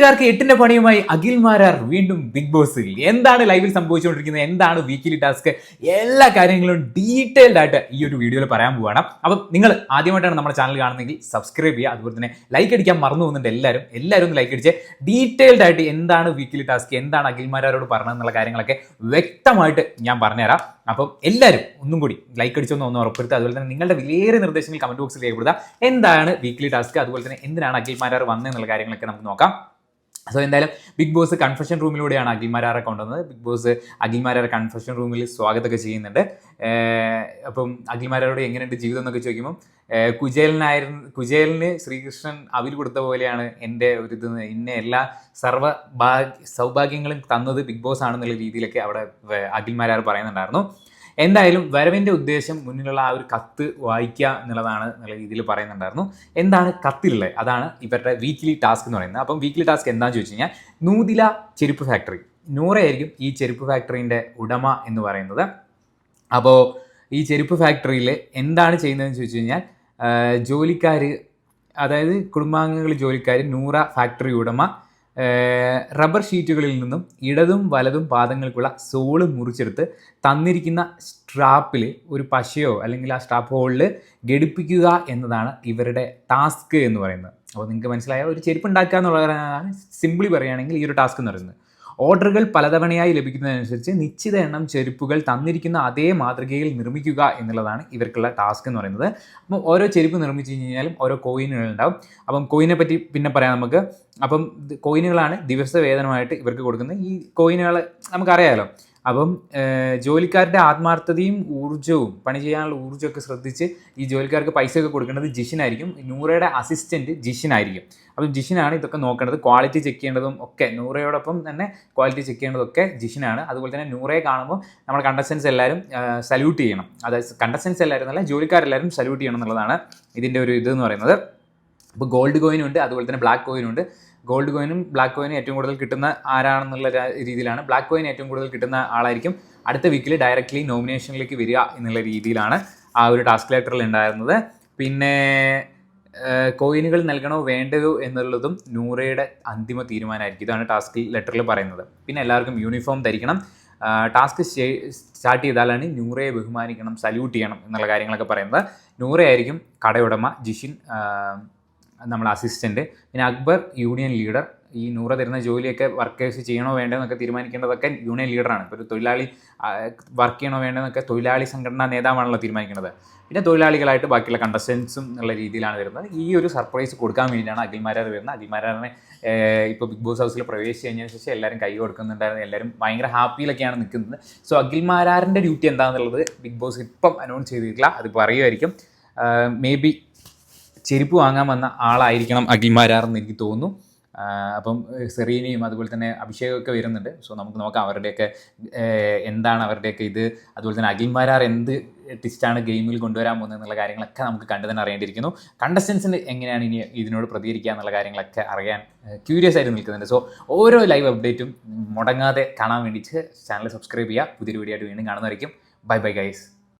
ക്കാർക്ക് എട്ടിന്റെ പണിയുമായി അഖിൽ മാരാർ വീണ്ടും ബിഗ് ബോസിൽ. എന്താണ് ലൈവിൽ സംഭവിച്ചുകൊണ്ടിരിക്കുന്നത്? എന്താണ് വീക്കിലി ടാസ്ക് എല്ലാ കാര്യങ്ങളും ഡീറ്റെയിൽഡ് ആയിട്ട് ഈ ഒരു വീഡിയോയിൽ പറയാൻ പോവാണ്. അപ്പം നിങ്ങൾ ആദ്യമായിട്ടാണ് നമ്മുടെ ചാനൽ കാണുന്നതെങ്കിൽ സബ്സ്ക്രൈബ് ചെയ്യുക. അതുപോലെ തന്നെ ലൈക്ക് അടിക്കാൻ മറന്നു പോകുന്നുണ്ട് എല്ലാവരും. എല്ലാവരും ഒന്ന് ലൈക്ക് അടിച്ച് ഡീറ്റെയിൽഡ് ആയിട്ട് എന്താണ് വീക്കിലി ടാസ്ക് എന്താണ് അഖിൽ മാരാരോട് പറഞ്ഞതെന്നുള്ള കാര്യങ്ങളൊക്കെ വ്യക്തമായിട്ട് ഞാൻ പറഞ്ഞുതരാം. അപ്പം എല്ലാവരും ഒന്നും കൂടി ലൈക്ക് അടിച്ചൊന്ന് ഒന്ന് ഉറപ്പെടുത്തുക അതുപോലെ തന്നെ നിങ്ങളുടെ വിലയേറിയ നിർദ്ദേശങ്ങൾ കമന്റ് ബോക്സിൽ രേഖപ്പെടുത്തുക എന്താണ് വീക്കിലി ടാസ്ക് അതുപോലെ തന്നെ എന്തിനാണ് അഖിൽ മാരാർ വന്നതെന്നുള്ള കാര്യങ്ങളൊക്കെ നമുക്ക് നോക്കാം. സോ എന്തായാലും ബിഗ് ബോസ് കൺഫെഷൻ റൂമിലൂടെയാണ് അഖിൽമാരാറെ കൊണ്ടുവന്നത്. ബിഗ് ബോസ് അഖിൽമാരാറെ കൺഫഷൻ റൂമിൽ സ്വാഗതമൊക്കെ ചെയ്യുന്നുണ്ട്. അപ്പം അഖിൽമാരോട് എങ്ങനെയുണ്ട് ജീവിതം എന്നൊക്കെ ചോദിക്കുമ്പോൾ കുജേലിനായിരുന്നു കുചേലിന് ശ്രീകൃഷ്ണൻ അവിൽ കൊടുത്ത പോലെയാണ് എന്റെ ഒരു ഇത്. ഇന്നെ എല്ലാ സർവ ഭാഗ്യ സൗഭാഗ്യങ്ങളും തന്നത് ബിഗ് ബോസ് ആണെന്നുള്ള രീതിയിലൊക്കെ അവിടെ അഖിൽമാരാർ പറയുന്നുണ്ടായിരുന്നു. എന്തായാലും വരവിന്റെ ഉദ്ദേശം മുന്നിലുള്ള ആ ഒരു കത്ത് വായിക്കുക എന്നുള്ളതാണ് എന്നുള്ള രീതിയിൽ പറയുന്നുണ്ടായിരുന്നു. എന്താണ് കത്തിലുള്ളത്? അതാണ് ഇവരുടെ വീക്ക്ലി ടാസ്ക് എന്ന് പറയുന്നത്. അപ്പം വീക്ക്ലി ടാസ്ക് എന്താണെന്ന് ചോദിച്ചു കഴിഞ്ഞാൽ നൂതില ചെരുപ്പ് ഫാക്ടറി നൂറയായിരിക്കും ഈ ചെരുപ്പ് ഫാക്ടറിന്റെ ഉടമ എന്ന് പറയുന്നത്. അപ്പോൾ ഈ ചെരുപ്പ് ഫാക്ടറിയിൽ എന്താണ് ചെയ്യുന്നതെന്ന് ചോദിച്ചു കഴിഞ്ഞാൽ ജോലിക്കാർ അതായത് കുടുംബാംഗങ്ങൾ ജോലിക്കാർ നൂറ ഫാക്ടറി ഉടമ റബ്ബർ ഷീറ്റുകളിൽ നിന്നും ഇടതും വലതും പാദങ്ങൾക്കുള്ള സോൾ മുറിച്ചെടുത്ത് തന്നിരിക്കുന്ന സ്ട്രാപ്പിൽ ഒരു പശയോ അല്ലെങ്കിൽ ആ സ്ട്രാപ്പ് ഹോളിൽ ഘടിപ്പിക്കുക എന്നതാണ് ഇവരുടെ ടാസ്ക് എന്ന് പറയുന്നത്. അപ്പോൾ നിങ്ങൾക്ക് മനസ്സിലായ ഒരു ചെരുപ്പ് ഉണ്ടാക്കുക എന്നുള്ളതാണ് സിമ്പിളി പറയുകയാണെങ്കിൽ ഈ ഒരു ടാസ്ക് എന്ന് പറയുന്നത്. ഓർഡറുകൾ പലതവണയായി ലഭിക്കുന്നതനുസരിച്ച് നിശ്ചിത എണ്ണം ചെരുപ്പുകൾ തന്നിരിക്കുന്ന അതേ മാതൃകയിൽ നിർമ്മിക്കുക എന്നുള്ളതാണ് ഇവർക്കുള്ള ടാസ്ക് എന്ന് പറയുന്നത്. അപ്പം ഓരോ ചെരുപ്പ് നിർമ്മിച്ചു കഴിഞ്ഞാലും ഓരോ കോയിനുകൾ ഉണ്ടാവും. അപ്പം കോയിനെ പറ്റി പിന്നെ പറയാം നമുക്ക്. അപ്പം കോയിനുകളാണ് ദിവസ വേതനമായിട്ട് ഇവർക്ക് കൊടുക്കുന്നത്. ഈ കോയിനുകൾ നമുക്കറിയാമല്ലോ അപ്പം ജോലിക്കാരുടെ ആത്മാർത്ഥതയും ഊർജവും പണി ചെയ്യാനുള്ള ഊർജമൊക്കെ ശ്രദ്ധിച്ച് ഈ ജോലിക്കാർക്ക് പൈസയൊക്കെ കൊടുക്കേണ്ടത് ജിഷിനായിരിക്കും. നൂറയുടെ അസിസ്റ്റന്റ് ജിഷിനായിരിക്കും. അപ്പം ജിഷിനാണ് ഇതൊക്കെ നോക്കേണ്ടത്. ക്വാളിറ്റി ചെക്ക് ചെയ്യേണ്ടതും ഒക്കെ നൂറയോടൊപ്പം തന്നെ ക്വാളിറ്റി ചെക്ക് ചെയ്യേണ്ടതൊക്കെ ജിഷിനാണ്. അതുപോലെ തന്നെ നൂറയെ കാണുമ്പോൾ നമ്മുടെ കണ്ടസ്റ്റൻസ് എല്ലാവരും സല്യൂട്ട് ചെയ്യണം. അതായത് കണ്ടസ്റ്റൻസ് എല്ലാവരും എന്നല്ല ജോലിക്കാരെല്ലാവരും സല്യൂട്ട് ചെയ്യണം എന്നുള്ളതാണ് ഇതിന്റെ ഒരു ഇത് എന്ന് പറയുന്നത് അപ്പോൾ ഗോൾഡ് കോയിനുണ്ട് അതുപോലെ തന്നെ ബ്ലാക്ക് കോയിനും ഉണ്ട്. ഗോൾഡ് കോയിനും ബ്ലാക്ക് കോയിനും ഏറ്റവും കൂടുതൽ കിട്ടുന്ന ആരാണെന്നുള്ള രീതിയിലാണ്. ബ്ലാക്ക് കോയിൻ ഏറ്റവും കൂടുതൽ കിട്ടുന്ന ആളായിരിക്കും അടുത്ത വീക്കിൽ ഡയറക്റ്റ്ലി നോമിനേഷനിലേക്ക് വരിക എന്നുള്ള രീതിയിലാണ് ആ ഒരു ടാസ്ക് ലെറ്ററിൽ ഉണ്ടായിരുന്നത്. പിന്നെ കോയിനുകൾ നൽകണോ വേണ്ടതോ എന്നുള്ളതും നൂറയുടെ അന്തിമ തീരുമാനമായിരിക്കും. ഇതാണ് ടാസ്ക് ലെറ്ററിൽ പറയുന്നത്. പിന്നെ എല്ലാവർക്കും യൂണിഫോം ധരിക്കണം. ടാസ്ക് സ്റ്റാർട്ട് ചെയ്താലാണ് നൂറയെ ബഹുമാനിക്കണം സല്യൂട്ട് ചെയ്യണം എന്നുള്ള കാര്യങ്ങളൊക്കെ പറയുന്നത്. നൂറയായിരിക്കും കടയുടമ ജിഷിൻ നമ്മുടെ അസിസ്റ്റന്റ് പിന്നെ അക്ബർ യൂണിയൻ ലീഡർ ഈ നൂറ തരുന്ന ജോലിയൊക്കെ വർക്കേഴ്സ് ചെയ്യണോ വേണ്ടോ എന്നൊക്കെ തീരുമാനിക്കേണ്ടതൊക്കെ യൂണിയൻ ലീഡറാണ് ഇപ്പോൾ ഒരു തൊഴിലാളി വർക്ക് ചെയ്യണോ വേണ്ടതെന്നൊക്കെ തൊഴിലാളി സംഘടനാ നേതാവാണല്ലോ തീരുമാനിക്കുന്നത്. പിന്നെ തൊഴിലാളികളായിട്ട് ബാക്കിയുള്ള കണ്ടസ്റ്റൻസും എന്നുള്ള രീതിയിലാണ് വരുന്നത്. ഈ ഒരു സർപ്രൈസ് കൊടുക്കാൻ വേണ്ടിയിട്ടാണ് അഖിൽമാരാർ വരുന്നത്. അഖിൽമാരാറിനെ ഇപ്പോൾ ബിഗ് ബോസ് ഹൗസിൽ പ്രവേശിച്ച് കഴിഞ്ഞതിന് ശേഷം എല്ലാവരും കൈ കൊടുക്കുന്നുണ്ടായിരുന്നു. എല്ലാവരും ഭയങ്കര ഹാപ്പിയിലൊക്കെയാണ് നിൽക്കുന്നത്. സോ അഖിൽമാരാറിന്റെ ഡ്യൂട്ടി എന്താണെന്നുള്ളത് ബിഗ് ബോസ് ഇപ്പം അനൗൺസ് ചെയ്തിട്ടില്ല. അത് പറയുമായിരിക്കും. മേ ബി ചെരുപ്പ് വാങ്ങാൻ വന്ന ആളായിരിക്കണം അഖിൽമാരാറെന്ന് എനിക്ക് തോന്നുന്നു. അപ്പം സെറീനയും അതുപോലെ തന്നെ അഭിഷേകമൊക്കെ വരുന്നുണ്ട്. സോ നമുക്ക് നോക്കാം അവരുടെയൊക്കെ എന്താണ് അവരുടെയൊക്കെ ഇത്. അതുപോലെ തന്നെ അഖിൽമാരാർ എന്ത് ടിസ്റ്റാണ് ഗെയിമിൽ കൊണ്ടുവരാൻ പോകുന്നത് എന്നുള്ള കാര്യങ്ങളൊക്കെ നമുക്ക് കണ്ടു തന്നെ അറിയേണ്ടിയിരിക്കുന്നു. കണ്ടസ്റ്റൻസിന് എങ്ങനെയാണ് ഇനി ഇതിനോട് പ്രതികരിക്കുക എന്നുള്ള കാര്യങ്ങളൊക്കെ അറിയാൻ ക്യൂരിയസ് ആയിട്ട് നിൽക്കുന്നുണ്ട്. സോ ഓരോ ലൈവ് അപ്ഡേറ്റും മുടങ്ങാതെ കാണാൻ വേണ്ടിയിട്ട് ചാനൽ സബ്സ്ക്രൈബ് ചെയ്യുക. പുതിയൊരു വീഡിയോ ആയിട്ട് വീണ്ടും കാണുന്നതായിരിക്കും ബൈ ബൈ ഗൈസ്